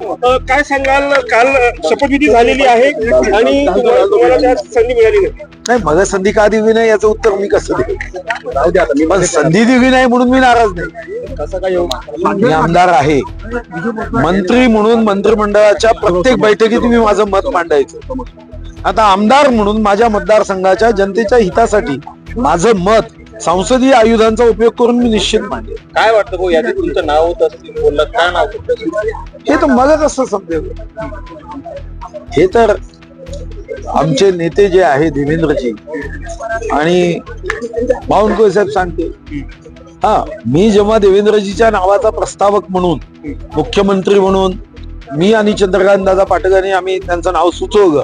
काय सांगाल? काल शपथविधी झालेली आहे आणि तुम्हाला तुम्हाला त्यात संधी मिळाली नाही. नाही मला संधी का दिली नाही याचं उत्तर मी कसं देऊ? पण संधी दिली नाही म्हणून मी नाराज नाही. कसं काय मी आमदार आहे. मंत्री म्हणून मंत्रिमंडळाच्या प्रत्येक बैठकीत मी माझं मत मांडायचं. आता आमदार म्हणून माझ्या मतदारसंघाच्या जनतेच्या हितासाठी माझं मत संसदीय आयुधांचा उपयोग करून मी निश्चित मांडेल काय वाटतं भाऊ यादी तुमचं नाव होतं असं तुम्ही बोललात नाव होतं? हे तर मला कसं समजेल? हे तर आमचे नेते जे आहे देवेंद्रजी आणि बावनकुळे साहेब सांगते हा मी जेव्हा देवेंद्रजीच्या नावाचा प्रस्तावक म्हणून मुख्यमंत्री म्हणून मी आणि चंद्रकांत दादा पाटकांनी आम्ही त्यांचं नाव सुचवलं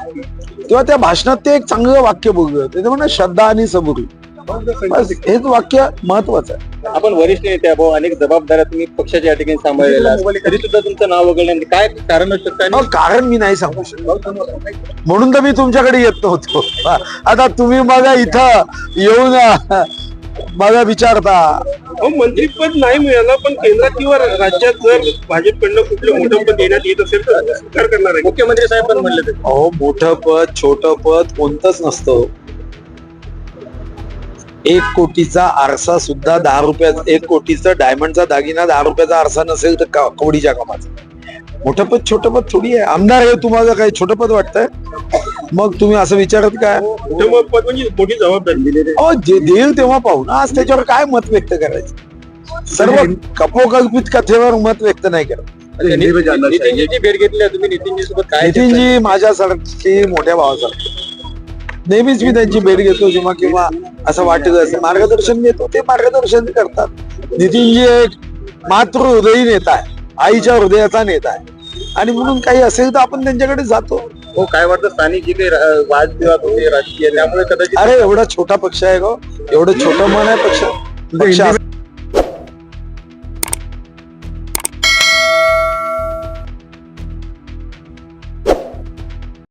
तेव्हा त्या भाषणात ते एक चांगलं वाक्य बोललं. ते म्हणा श्रद्धा आणि सबुरी बस हेच वाक्य महत्वाचं आहे. आपण वरिष्ठ नेते आहे भाऊ अनेक जबाबदाऱ्या तुम्ही पक्षाच्या या ठिकाणी सांभाळलेल्या. तरी सुद्धा तुमचं नाव वगळलं. काय कारण असू शकतं कारण मी नाही सांगू शकत. म्हणून तर मी तुमच्याकडे येत नव्हतो. आता तुम्ही मला इथं येऊन मला विचारता. अहो, मंत्रीपद नाही मिळालं पण केंद्रात किंवा राज्यात जर भाजपकडनं कुठलं मोठं पद देण्यात येत असेल तर स्वीकार करणार आहे. मुख्यमंत्री साहेब पण म्हणले ते. अहो मोठं पद छोटं पद कोणतंच नसतं. एक कोटीचा आरसा सुद्धा दहा रुपयाचा एक कोटीचा डायमंडचा दागिना दहा रुपयाचा आरसा नसेल तर कवडीच्या कामाचा. मोठं पद छोटं पद थोडी आहे. आमदार आहे तुम्हाला काही छोटं पद वाटतंय? मग तुम्ही असं विचारत काय? म्हणजे मोठी जबाबदारी दिलेली अहो जे देईल तेव्हा पाहू ना. आज त्याच्यावर काय मत व्यक्त करायचं? सर्व कपोकल्पित कथेवर मत व्यक्त नाही करत. नितीनजीची भेट घेतली आहे. तुम्ही नितीनजी सोबत काय नितीनजी माझ्यासारखी मोठ्या भावासारखे. नेहमीच मी त्यांची भेट घेतो जेव्हा किंवा असं वाटत असं मार्गदर्शन घेतो ते मार्गदर्शन करतात. नितीनजी एक मातृ हृदयी नेता आहे आईच्या हृदयाचा नेता आहे. आणि म्हणून काही असेल तर आपण त्यांच्याकडे जातो. हो काय वाटतं? स्थानिक जे काही रा- वादविवाद होते राजकीय त्यामुळे कदाचित अरे एवढा छोटा पक्ष आहे गो. एवढं छोटं मन आहे पक्ष पक्ष